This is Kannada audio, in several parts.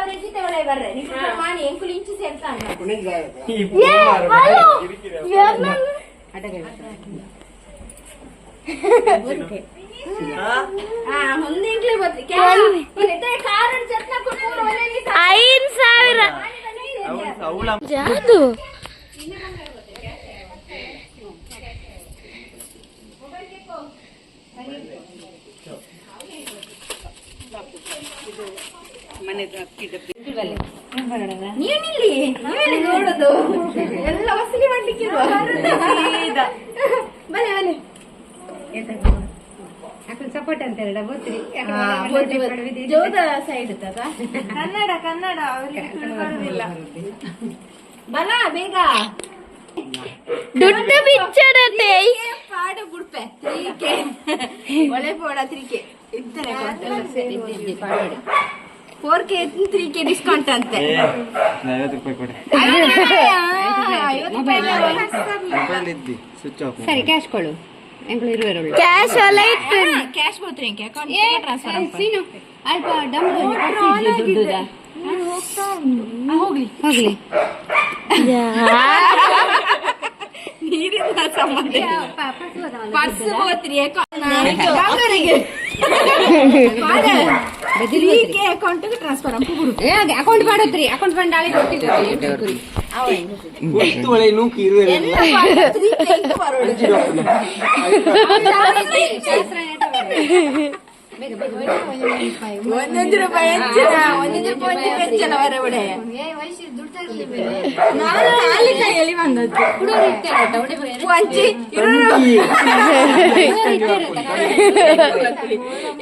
ಸಾವಿರ ಗೀತೆ ಒಳ್ಳೆ ಬರ್ರೆ ನೀವು ಮಾಡಿ ಎಂಕುಲು ಇಂಚು ಸೇರ್ತಾನೆ ಆ ಮುಂದೆ ನೀನಿಲ್ಲಿ? ನೀವೆಲ್ಲಿ ನೋಡುದು. ಎಲ್ಲ ವಸೂಲಿ ಮಾಡ್ಲಿಕ್ಕಿಲ್ವಾ? ಬನ್ನಿ ಬನ್ನಿ. ಸಪೋರ್ಟ್ ಅಂತ ಹೇಳ ಗೊತ್ತಿ ಜೋದ ಸೈಡ್ ಕನ್ನಡ ಕನ್ನಡ. ಅವರಿಗೆ ಬಲ ಬೇಗ. ದುಡ್ಡು ಬಿಚ್ಚಡತೆ. ಪಾಡು ಬುಡ್ಪೆ ತ್ರೀಕೆ. ಒಳ್ಳೆ ಪೋಡ ತ್ರೀಕೆ. ಇದ್ದರೆ four K three K discount ಅಂತೆ. ಐವತ್ತು ರೂಪಾಯಿ ಕೊಡಿ. ಐವತ್ತು ರೂಪಾಯಿ ಮೊಬೈಲ್ ಇದ್ದಿ ಸ್ವಿಚ್ ಆಫ್ ಸರಿ ಕ್ಯಾಶ್ ಕೊಡು. ಕ್ಯಾಶ್ ಇತ್ತು ಕ್ಯಾಶ್ ಬೋತ್ರಿ ಅಕೌಂಟ್ ಟ್ರಾನ್ಸ್ಫರ್ ಸೀನು. ಅಲ್ಪ ಡಮ್ ದುಡ್ಡುದ ಹೋಗ್ಲಿ. ಹೋಗ್ಲಿ. ನೀರಿನ ಸಂಬಂಧ ಪರ್ಸ್ ಬೆಂಗಳೂರಿಗೆ ತ್ರೀಕೆ ಅಕೌಂಟ್ ಟ್ರಾನ್ಸ್ಫರ್ ಅಂತ ಬಿಡು ಅಕೌಂಟ್ ಮಾಡತ್ರಿ ಅಕೌಂಟ್ ಫಂಡ್ ಆಳಿ ಕೊಟ್ಟಿದ್ದೀವಿ ಗೊತ್ತು ಒಳ್ಳೆ ನೂಕಿ ಇರುವೆ ತ್ರೀಕೆ ಇಂಟು ಬರೋಡು ಒಂದೊಂದು ರೂಪಾಯಿ ಹೆಚ್ಚಿನ ಒಂದೊಂದು ರೂಪಾಯಿ ಹೆಚ್ಚಿನ ಹೊರಗಡೆ ನಾನು ಖಾಲಿ ಕೈಯಲ್ಲಿ ಬಂದದ್ದು ವಂಚಿ ಇರೋರು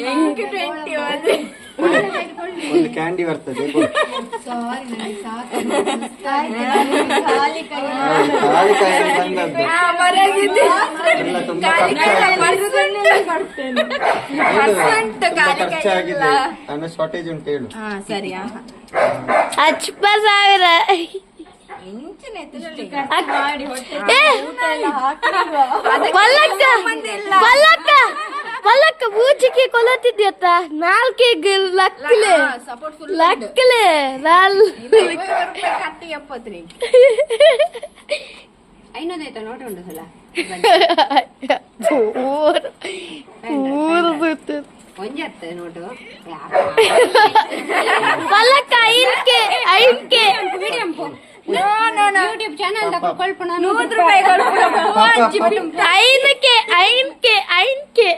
ಎಂಟು ಟ್ವೆಂಟಿ ಒಂದು ಕ್ಯಾಂಡಿ ಬರ್ತದೆ ಖಾಲಿ ಕೈಯಲ್ಲಿ ಬಂದದ್ದು. ಎಲ್ಲ ತುಂಬಾ ಖರ್ಚಾಗಿದೆ. ನನ್ನ ಶಾರ್ಟೇಜ್ ಉಂಟು ಹೇಳು. ಹಾ ಸರಿ ಹಾ ಹಚ್ಚಪ್ಪ ಸಾವಿರ. ಏ, ಮಲ್ಲಕ್ಕ ಮಲ್ಲಕ್ಕ ಮಲ್ಲಕ್ಕ ಬೂಚಿಗೆ ಕೊಲತಿದ್ಯತ್ತ ನಾಲ್ಕಿಗೆ ಲಕ್ಕಲೆ ಹಾ, support full ಉಂಟು. ಲಕ್ಕಲೆ ನಾಲ್ ಐವತ್ತು ರೂಪಾಯಿ ಕಟ್ಟಿ ಎಪ್ಪತ್ತು ಐನೂದಾಯ್ತಾ ನೋಟ ಉಂಟು ಸಲ ಊರು ಊರು ಸುತ್ತು ಒಂಜತ್ತು ನೋಟು ಮಲ್ಲಕ್ಕ ಐನ್ಕೆ ಐನ್ಕೆ ಯೂಟ್ಯೂಬ್ ಚಾನಲ್ ಕೊಳ್ಪಣ ನೂರು ರೂಪಾಯಿ ಕೊಡು. ಅಜ್ಜಿ ಬಿಡು. ಐನಕೆ ಐನ್ಕೆ ಐನ್ಕೆ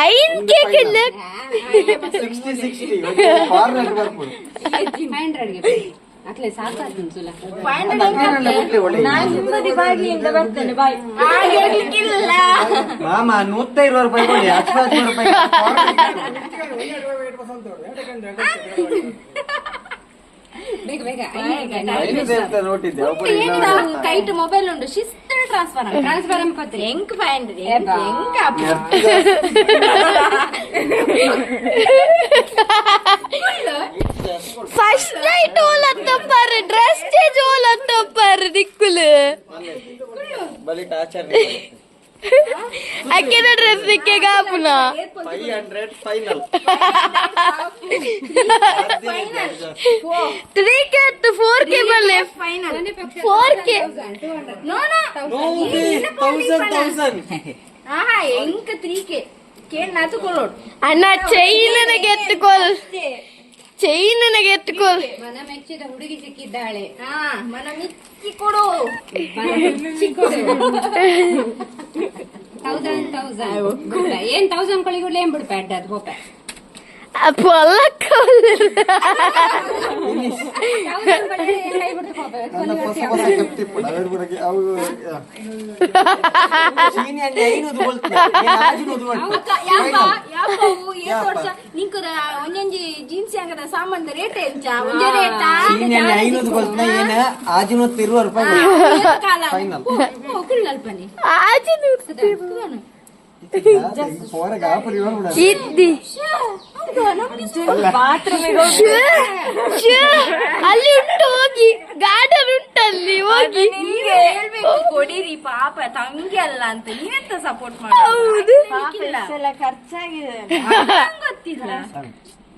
ஐன் கேக்கல అట్లే సాకాదు చూలా మామ నూత ఇరవై రూపాయలు ಕೈಟ್ ಮೊಬೈಲ್ ಉಂಟು ಶಿಸ್ತು ಟ್ರಾನ್ಸ್ಫರ್ ಟ್ರಾನ್ಸ್ಫರ್ ಅಂಪತ್ರಿ ಎಂಕ್ ಫೈನ್ ಏ ಬಾ. ಎಂಕ ಫಸ್ಟ್ ನೈಟ್ ಓಲತ್ತಪ್ಪಾರ ಡ್ರೆಸ್ ಚೇಂಜ್ ಓಲತ್ತಪ್ಪಾರ ದಿಕ್ಕುಲು ಬಲಿಟ್ ಆಚಾರ್ಯ ಅಕ್ಕಿನ dress five hundred final three K four K ಬಲ್ಲೆ four K no no thousand thousand ಆಹಾ ಎಂಕ ತ್ರೀ ಕೆ ಕೇಳಿ ಅಣ್ಣ ಚೈನ್ ನನಗೆ ಚೈನ್ ನನಗೆ ಎತ್ಕೋ ಮನ ಮೆಚ್ಚಿದ ಹುಡುಗಿ ಸಿಕ್ಕಿದ್ದಾಳೆ. ಹಾ ಮನ ಮಿಕ್ಕಿ ಕೊಡು. ತೌಸಂಡ್ ತೌಸಂಡ್ ಏನ್ ತೌಸಂಡ್ ಕೊಳಿಗುಡ್ಲೆ ಏನ್ ಬಿಡ್ಬೇಡ ಅದು ಗೋಪ. ಪೊಲ್ಲಕ್ಕ ತೌಸಂಡ್ ಕೊಳಿ ಕೈ ಬಿಡ್ತು ಗೋಪ ನನ್ನ ಹೊಸ ಹೊಸ ಅವು ಯಾಪ ಯಾಪ ಅವು ಏತ್ ವರ್ಷ ನಿಂಕುದ ಒಂಜೊಂಜಿ ಜೀನ್ಸ್ ಅಂಗದ ಸಾಮಾನ್ ರೇಟ್ ಎಂಚ ಒಂಜೆ ರೇಟ ಚೀನಿ ಅಂಡೆ ಐನೂರು ಕೊಳ್ತು ಏನ? ಆಜಿನೂರು ಇರುವ ರೂಪಾಯಿ. ಕಾಲ? ಫೈನಲ್ ಅಲ್ಲಿ ಉಂಟು ಹೋಗಿ. ಗಾರ್ಡನ್ ಉಂಟಲ್ಲಿ ಹೋಗಿ. ಕೊಡಿರಿ ಪಾಪ ತಂಗಿ ಅಲ್ಲ ಅಂತ. ನೀವೆಂತ ಸಪೋರ್ಟ್ ಮಾಡಿ ಹೌದು. ಖರ್ಚಾಗಿದೆ. ಗೊತ್ತಿಲ್ಲ.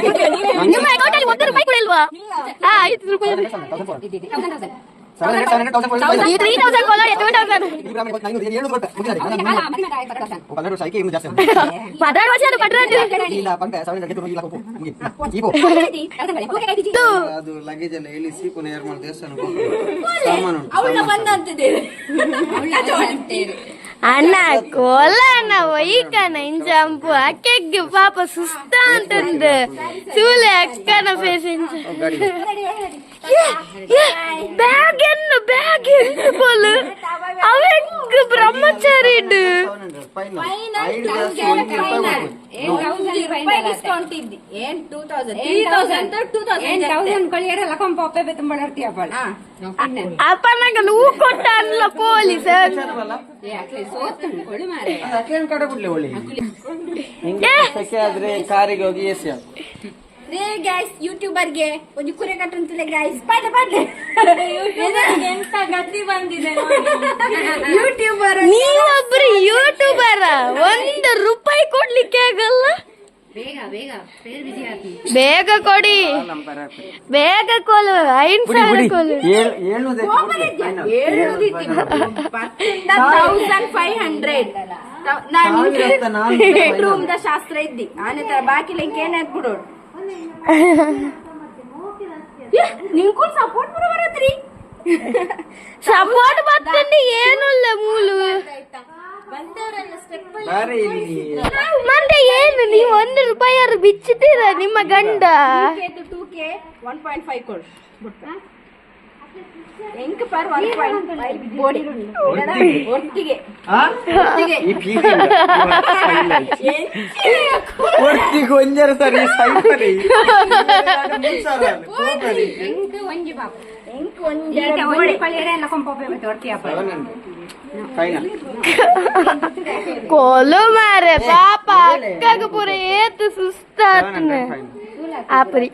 ಗೋತ್ರಿ ನಿಮ್ಮ ಅಕೌಂಟಲ್ಲಿ ಒಂದು ರೂಪಾಯಿ ಕೂಡ ಇಲ್ವಾ ಹಾ ಐದು ರೂಪಾಯಿ. ಅಣ್ಣ ಕೊಲ್ಲಣ್ಣ ಒಯ್ಕನ ಇಂಜಂಪು ಅಕ್ಕೆಗೆ ಪಾಪ ಸುಸ್ತ ಅಂತಂದು ಸೂಲೆ ಅಕ್ಕನ ಫೇಸ್ ಇಂಜ ಗಾಡಿ ಬ್ಯಾಗ್ ಎನ್ನು ಬ್ಯಾಗ್ ಎಂಟು ಬೋಲು ಅವೆಂಗ್ ಬ್ರಹ್ಮಚಾರಿ ಇಡು 700, final. ಐದು ಜಾಸ್ತಿ ಒಂದು ರೂಪಾಯಿ ಕೊಡ್ಬೇಕು. ಡಿಸ್ಕೌಂಟ್ ಇದ್ದಿ ಏನ್ two thousand three thousand two ಏನ್ ತೌಸಂಡ್ ತೌಸಂಡ್ ಕೊಳಿಯರೆಲ್ಲ ಕೊಂಪ ಒಪ್ಪೆ ತುಂಬಾಡ್ತೀಯ ಅವಳ ಅಪ್ಪನಾಗ ಹೂ ಕೊಟ್ಟ ಅನ್ಲ ಪೊಲೀಸ್ ಸೋತು ಕೊಳಿ ಮಾರೆ ಅದು ಅಕ್ಕೇನ್ ಕಡೆ ಬಿಡ್ಲಿ ಒಳ್ಳೆ ಹಿಂಗೆ ಸೆಕೆ ಆದ್ರೆ ಕಾರಿಗೆ ಹೋಗಿ ಎ ಸಿ ರೇ ಗೈಸ್ ಯೂಟ್ಯೂಬರ್ಗೆ ಒಂದು ಕುರೆ ಕಟ್ಟಂತಿಲ್ಲ ಗೈಸ್ ಪಾಡ್ಲೆ ಪಾಡ್ಲೆ ಎಂತ ಗತಿ ಬಂದಿದೆ ಯೂಟ್ಯೂಬರ್ ನೀವೊಬ್ರು ಯೂಟ್ಯೂಬರ್ ಒಂದು ರೂಪಾಯಿ ಕೊಡ್ಲಿಕ್ಕೆ ಆಗಲ್ಲ? ಬೇಗ ಬೇಗ. ಬೇರೆ ಬಿಸಿ ಆತಿ ಬೇಗ ಕೊಡಿ. ಬೇಗ ಕೊಲು ಐದು ಸಾವಿರ ಕೊಲು ತೌಸಂಡ್ ಫೈವ್ ಹಂಡ್ರೆಡ್ ನಾನು ಬೆಡ್ರೂಮ್ ದ ಶಾಸ್ತ್ರ ಇದ್ದಿ. ಆನೆ ತರ ಬಾಕಿ ಲಿಂಕ್ ಏನ್ ಹಾಕ್ಬಿಡೋಡು ನಿಂಗೂ ಸಪೋರ್ಟ್ ಕೂಡ ಬರತ್ರಿ. ಸಪೋರ್ಟ್ ಬರ್ತಂడి ಏನಲ್ಲ ಮೂಲು. ಬಂದವರೆಲ್ಲ ಸ್ಟೆಪ್ ಬಾರಿ ಇಲ್ಲಿ. ಮತ್ತೆ ಏನು ನೀವು ಒಂದು ರೂಪಾಯಿ ಬಿಚ್ಚಿದ್ದೀರ ನಿಮ್ಮ ಗಂಡ? Two K one point five ಕೊಡು ಒಂಜರ ಸರಿ ಸೈಪರಿ ಎಂಕ್ ಒಂಜಿ ಪಾಪ ಎಂಕ್ ಈಗ ಒಂಜರ ಒಂಜಿ ಬೋಡಿ ಕೊಳಿಯರೆ ಎಲ್ಲ ಕೊಂಪ ಒಪ್ಪೆ ತೊಡ್ತೀಯ ಫೈನಲ್ ಕೊಲು ಮಾರೆ ಪಾಪ ಅಕ್ಕಗ ಪೂರ ಏತು ಸುಸ್ತಾತನ ಆಪರಿ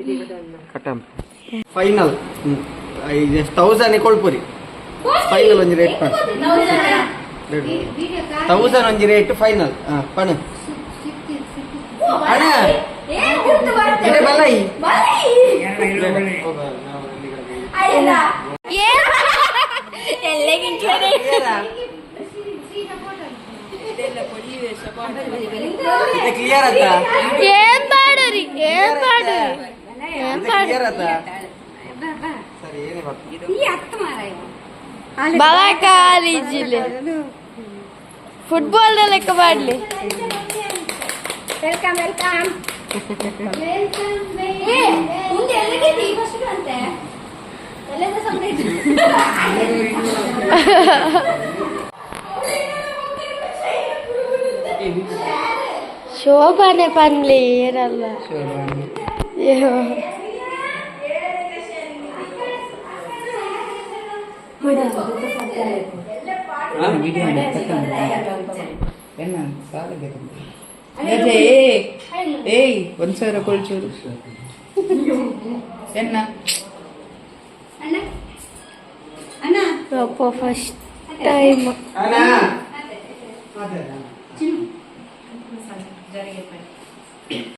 ಫೈನಲ್ ತೌಸಂಡ್ ಕೊಳ್ಪುರಿ ಫೈನಲ್ ಒಂಜಿ ರೇಟ್ ಪಣ ತೌಸಂಡ್ ಒಂಜಿ ರೇಟ್ ಫೈನಲ್ ಪಣ ಅಣ್ಣ ಇದೆ ಬಲೈ ಇದು ಕ್ಲಿಯರ್ ಆತ ಏನ್ ಪಾಡರಿ ಏನ್ ಪಾಡು ಏನ್ ಇದು ಪಾಡು ಕ್ಲಿಯರ್ ಆತ ಸರಿ ಏನೇ ಬರ್ತದೆ ಈ ಹತ್ತು ಮಾರಾಯ ಬಲ ಕಾಲೇಜಿಲಿ ಫುಟ್ಬಾಲ್ ಲೆಕ್ಕ ಮಾಡ್ಲಿ ವೆಲ್ಕಮ್ ವೆಲ್ಕಮ್ ಏ ಮುಂದೆ ಎಲ್ಲಿಗೆ ಫಸ್ಟ್ ಅಂತೆ ಎಲ್ಲೆಂದ ಸಪ್ರೇಟ್ ಶೋಭಾನೆ ಪನ್ಲಿ ಏನಲ್ಲ ಅಯ್ಯೋ. ಏಯ್ ಒಂದ್ ಸಾವಿರ ಕೊಳ್ಚೂರು ಎನ್ನ ಅಣ್ಣ ಅಣ್ಣ ಅಪ್ಪ ಫಸ್ಟ್ ಟೈಮ್ ಅಣ್ಣ